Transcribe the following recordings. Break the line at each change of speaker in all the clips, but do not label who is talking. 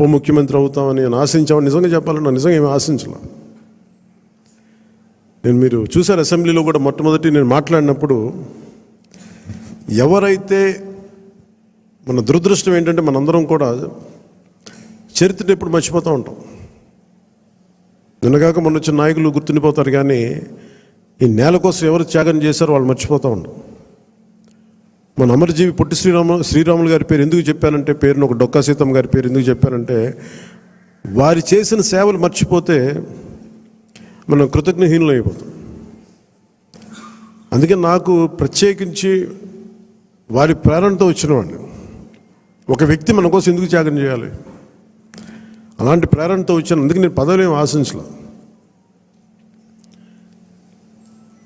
ఉప ముఖ్యమంత్రి అవుతామని నేను ఆశించామని నిజంగా చెప్పాలన్నా నిజంగా ఏమి ఆశించలే. నేను మీరు చూశారు అసెంబ్లీలో కూడా మొట్టమొదటి నేను మాట్లాడినప్పుడు ఎవరైతే మన దురదృష్టం ఏంటంటే మనందరం కూడా చరిత్రను ఎప్పుడు మర్చిపోతూ ఉంటాం. నిన్నగాక మొన్న వచ్చిన నాయకులు గుర్తుండిపోతారు కానీ ఈ నేల కోసం ఎవరు త్యాగం చేశారో వాళ్ళు మర్చిపోతూ ఉంటాం మన అమరజీవి పొట్టి శ్రీరామ శ్రీరాములు గారి పేరు ఎందుకు చెప్పానంటే పేరును ఒక డొక్కా సీతమ్మ గారి పేరు ఎందుకు చెప్పానంటే వారి చేసిన సేవలు మర్చిపోతే మనం కృతజ్ఞహీనులు అయిపోతాం. అందుకే నాకు ప్రత్యేకించి వారి ప్రేరణతో వచ్చిన ఒక వ్యక్తి మన కోసం ఎందుకు త్యాగం చేయాలి? అలాంటి ప్రేరణతో వచ్చాను అందుకే నేను పదవులు ఏమి ఆశించలేదు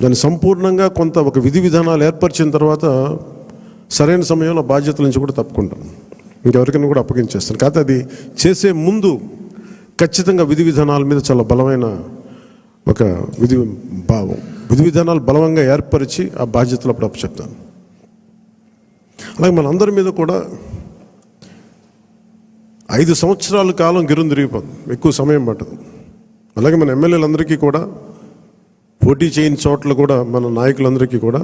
దాన్ని సంపూర్ణంగా కొంత ఒక విధి విధానాలు ఏర్పరిచిన తర్వాత సరైన సమయంలో బాధ్యతల నుంచి కూడా తప్పుకుంటాను ఇంకెవరికైనా కూడా అప్పగించేస్తాను కాకపోతే అది చేసే ముందు ఖచ్చితంగా విధి విధానాల మీద చాలా బలమైన ఒక విధి భావం. విధి విధానాలు బలవంగా ఏర్పరిచి ఆ బాధ్యతలు అప్పుడు అప్పచెప్తాను అలాగే మనందరి మీద కూడా ఐదు సంవత్సరాల కాలం గిరుందిరిగిపోతుంది ఎక్కువ సమయం పట్టదు. అలాగే మన ఎమ్మెల్యేలందరికీ కూడా పోటీ చేయని చోట్ల కూడా మన నాయకులందరికీ కూడా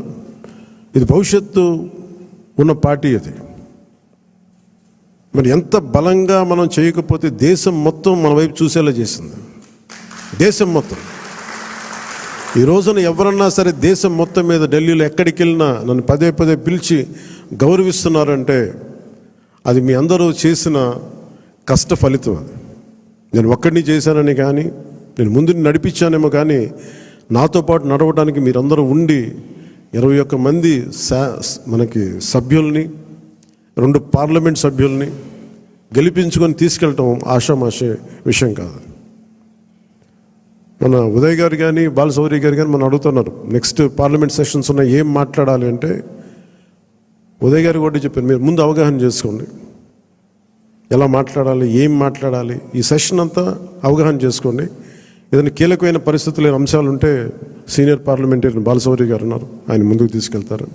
ఇది భవిష్యత్తు ఉన్న పార్టీ అది. మరి ఎంత బలంగా మనం చేయకపోతే దేశం మొత్తం మన వైపు చూసేలా చేసింది. దేశం మొత్తం. ఈ రోజున ఎవరన్నా సరే దేశం మొత్తం మీద ఢిల్లీలో ఎక్కడికి వెళ్ళినా నన్ను పదే పదే పిలిచి గౌరవిస్తున్నారంటే అది మీ అందరూ చేసిన కష్ట ఫలితం అది. నేను ఒక్కడిని చేశానని కానీ నేను ముందు నడిపించానేమో కానీ నాతో పాటు నడవడానికి మీరందరూ ఉండి ఇరవై ఒక్క మంది సా- మనకి సభ్యుల్ని రెండు పార్లమెంట్ సభ్యుల్ని గెలిపించుకొని తీసుకెళ్ళటం ఆషామాషే విషయం కాదు. మన ఉదయ్ గారు కానీ బాలసౌరి గారు కానీ మనం అడుగుతున్నారు నెక్స్ట్ పార్లమెంట్ సెషన్స్ ఉన్న ఏం మాట్లాడాలి అంటే ఉదయ్ గారు కూడా చెప్పారు మీరు ముందు అవగాహన చేసుకోండి. ఎలా మాట్లాడాలి ఏం మాట్లాడాలి ఈ సెషన్ అంతా అవగాహన చేసుకోండి. ఏదైనా కీలకమైన పరిస్థితులు అంశాలు ఉంటే సీనియర్ పార్లమెంటరీ బాలసౌరి గారు ఉన్నారు. ఆయన ముందుకు తీసుకెళ్తారు.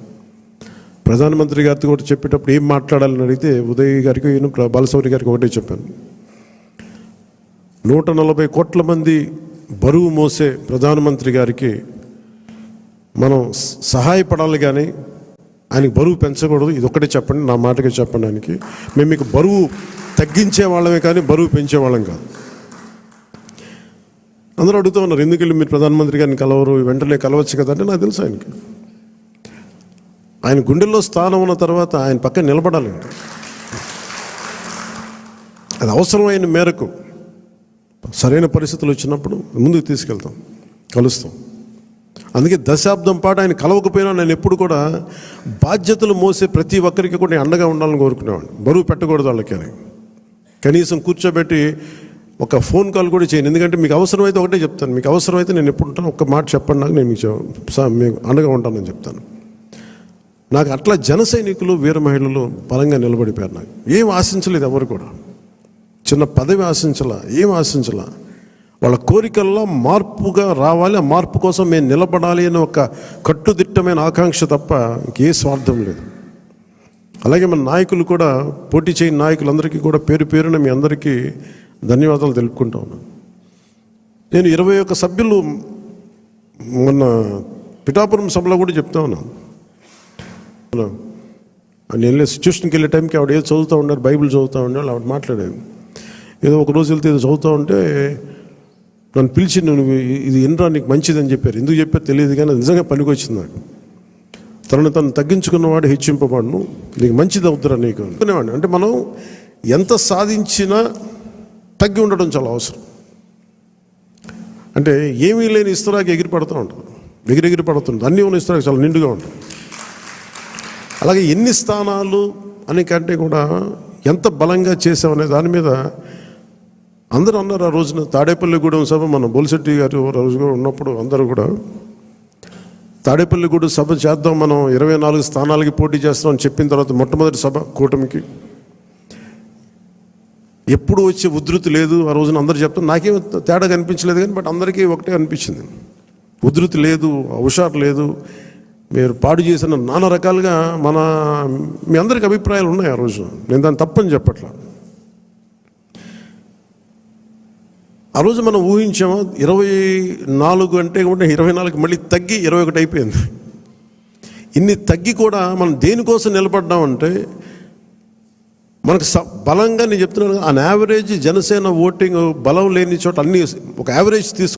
ప్రధానమంత్రి గారితో కూడా చెప్పేటప్పుడు ఏం మాట్లాడాలని అడిగితే ఉదయ్ గారికి బాలసౌరి గారికి ఒకటే చెప్పాను. నూట నలభై కోట్ల మంది బరువు మోసే ప్రధానమంత్రి గారికి మనం సహాయపడాలి కానీ ఆయనకి బరువు పెంచకూడదు. ఇది ఒక్కటే చెప్పండి. నా మాటగా చెప్పడానికి మేము మీకు బరువు తగ్గించే వాళ్ళమే కానీ బరువు పెంచే వాళ్ళం కాదు. అందరూ అడుగుతూ ఉన్నారు ఎందుకు వెళ్ళి మీరు ప్రధానమంత్రి గారిని కలవరు? వెంటనే కలవచ్చు కదా నాకు తెలుసు ఆయనకి. ఆయన గుండెల్లో స్థానం ఉన్న తర్వాత ఆయన పక్కన నిలబడాలండి అది అవసరమైన మేరకు సరైన పరిస్థితులు వచ్చినప్పుడు ముందుకు తీసుకెళ్తాం కలుస్తాం. అందుకే దశాబ్దం పాటు ఆయన కలవకపోయినా నేను ఎప్పుడు కూడా బాధ్యతలు మోసే ప్రతి ఒక్కరికి కూడా నేను అండగా ఉండాలని కోరుకునేవాడిని. బరువు పెట్టకూడదు వాళ్ళకి అని. కనీసం కూర్చోబెట్టి ఒక ఫోన్ కాల్ కూడా చేయను. ఎందుకంటే మీకు అవసరమైతే ఒకటే చెప్తాను. మీకు అవసరమైతే నేను ఎప్పుడు ఉంటాను. ఒక మాట చెప్పండి నాకు నేను మీకు మీకు అండగా ఉంటానని చెప్తాను. నాకు అట్లా జన సైనికులు వీర మహిళలు బలంగా నిలబడిపోయారు నాకు. ఏం ఆశించలేదు ఎవరు కూడా. చిన్న పదవి ఆశించలా ఏం ఆశించలా. వాళ్ళ కోరికల్లో మార్పుగా రావాలి. ఆ మార్పు కోసం మేము నిలబడాలి అనే ఒక కట్టుదిట్టమైన ఆకాంక్ష తప్ప ఇంకే స్వార్థం లేదు. అలాగే మన నాయకులు కూడా పోటీ చేయని నాయకులందరికీ కూడా పేరు పేరున మీ అందరికీ ధన్యవాదాలు తెలుపుకుంటా ఉన్నాను. నేను ఇరవై ఒక్క సభ్యులు మొన్న పిఠాపురం సభలో కూడా చెప్తా ఉన్నాను. నేను వెళ్ళే సిచ్యువేషన్కి వెళ్ళే టైంకి ఆవిడ ఏదో చదువుతూ ఉన్నారు బైబిల్ చదువుతూ ఉండేవాళ్ళు ఆవిడ మాట్లాడేది ఏదో ఒక రోజు వెళ్తే ఏదో చదువుతూ ఉంటే నన్ను పిలిచి నువ్వు ఇది ఇన్రా నీకు మంచిదని చెప్పారు. ఎందుకు చెప్పారు తెలియదు కానీ నిజంగా పనికి వచ్చింది నాకు. తనను తను తగ్గించుకున్నవాడు హెచ్చింపబడును. నీకు మంచిది అవుతురా నీకు. అనుకునేవాడిని అంటే మనం ఎంత సాధించినా తగ్గి ఉండడం చాలా అవసరం. అంటే ఏమీ లేని ఇస్తరాకి ఎగిరి పడుతూ ఉంటుంది. ఎగిరెగిరి పడుతుంది. అన్నీ ఉన్న ఇస్తరాకి చాలా నిండుగా ఉంటుంది. అలాగే ఎన్ని స్థానాలు అని కంటే కూడా ఎంత బలంగా చేసామనే దాని మీద అందరూ అన్నారు ఆ రోజున. తాడేపల్లిగూడెం సభ మన బొలిశెట్టి గారు రోజు కూడా ఉన్నప్పుడు అందరూ కూడా తాడేపల్లిగూడెం సభ చేద్దాం మనం ఇరవై నాలుగు స్థానాలకి పోటీ చేస్తామని చెప్పిన తర్వాత మొట్టమొదటి సభ కూటమికి. ఎప్పుడు వచ్చే ఉధృతి లేదు ఆ రోజున అందరూ చెప్తాం నాకేం తేడా కనిపించలేదు కానీ బట్ అందరికీ ఒకటే అనిపించింది. ఉధృతి లేదు హుషారు లేదు. మీరు పాడు చేసిన నానా రకాలుగా మన మీ అందరికి అభిప్రాయాలు ఉన్నాయి ఆ రోజు. నేను దాన్ని తప్పని చెప్పట్లా. ఆ రోజు మనం ఊహించాము ఇరవై నాలుగు అంటే కూడా ఇరవై నాలుగు మళ్ళీ తగ్గి ఇరవై ఒకటి అయిపోయింది. ఇన్ని తగ్గి కూడా మనం దేనికోసం నిలబడ్డామంటే మనకు స బలంగా నేను చెప్తున్నాను అన్ యావరేజ్ జనసేన ఓటింగ్ బలం లేని చోట అన్ని ఒక యావరేజ్ తీసుకు